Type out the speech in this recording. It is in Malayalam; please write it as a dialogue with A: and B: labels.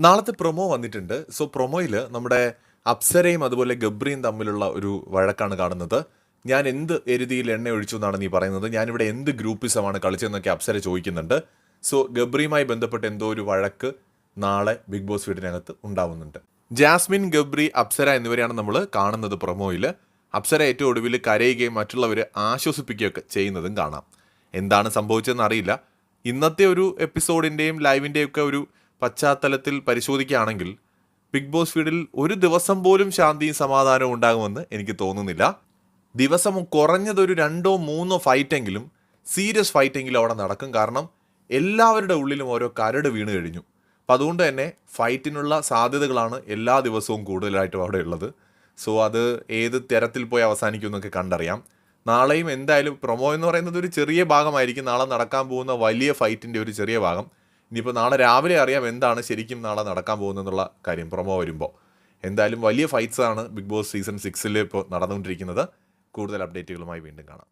A: നാളത്തെ പ്രൊമോ വന്നിട്ടുണ്ട്. സോ പ്രൊമോയിൽ നമ്മുടെ അപ്സരയും അതുപോലെ ഗബ്രിയും തമ്മിലുള്ള ഒരു വഴക്കാണ് കാണുന്നത്. ഞാൻ എന്ത് എരുതിയിൽ എണ്ണ ഒഴിച്ചു എന്നാണ് നീ പറയുന്നത്. ഞാനിവിടെ എന്ത് ഗ്രൂപ്പിസമാണ് കളിച്ചതെന്നൊക്കെ അപ്സര ചോദിക്കുന്നുണ്ട്. സോ ഗബ്രിയുമായി ബന്ധപ്പെട്ട് എന്തോ ഒരു വഴക്ക് നാളെ ബിഗ് ബോസ് വീടിനകത്ത് ഉണ്ടാവുന്നുണ്ട്. ജാസ്മിൻ ഗബ്രി അപ്സര എന്നിവരെയാണ് നമ്മൾ കാണുന്നത് പ്രൊമോയിൽ അപ്സര ഏറ്റവും ഒടുവിൽ കരയുകയും മറ്റുള്ളവർ ആശ്വസിപ്പിക്കുകയൊക്കെ ചെയ്യുന്നതും കാണാം. എന്താണ് സംഭവിച്ചതെന്ന് അറിയില്ല. ഇന്നത്തെ ഒരു എപ്പിസോഡിന്റെയും ലൈവിന്റെയും ഒക്കെ ഒരു പശ്ചാത്തലത്തിൽ പരിശോധിക്കുകയാണെങ്കിൽ ബിഗ് ബോസ് വീടിൽ ഒരു ദിവസം പോലും ശാന്തിയും സമാധാനവും ഉണ്ടാകുമെന്ന് എനിക്ക് തോന്നുന്നില്ല. ദിവസം കുറഞ്ഞതൊരു രണ്ടോ മൂന്നോ ഫൈറ്റെങ്കിലും സീരിയസ് ഫൈറ്റെങ്കിലും അവിടെ നടക്കും. കാരണം എല്ലാവരുടെ ഉള്ളിലും ഓരോ കരട് വീണ് കഴിഞ്ഞു. അപ്പം അതുകൊണ്ട് തന്നെ ഫൈറ്റിനുള്ള സാധ്യതകളാണ് എല്ലാ ദിവസവും കൂടുതലായിട്ടും അവിടെ ഉള്ളത്. സോ അത് ഏത് തരത്തിൽ പോയി അവസാനിക്കും എന്നൊക്കെ കണ്ടറിയാം. നാളെയും എന്തായാലും പ്രൊമോ എന്ന് പറയുന്നത് ഒരു ചെറിയ ഭാഗമായിരിക്കും. നാളെ നടക്കാൻ പോകുന്ന വലിയ ഫൈറ്റിന്റെ ഒരു ചെറിയ ഭാഗം. ഇനിയിപ്പോൾ നാളെ രാവിലെ അറിയാം എന്താണ് ശരിക്കും നാളെ നടക്കാൻ പോകുന്നതെന്നുള്ള കാര്യം പ്രൊമോ വരുമ്പോൾ എന്തായാലും വലിയ ഫൈറ്റ്സാണ് ബിഗ് ബോസ് സീസൺ സിക്സിൽ ഇപ്പോൾ നടന്നുകൊണ്ടിരിക്കുന്നത്. കൂടുതൽ അപ്ഡേറ്റുകളുമായി വീണ്ടും കാണാം.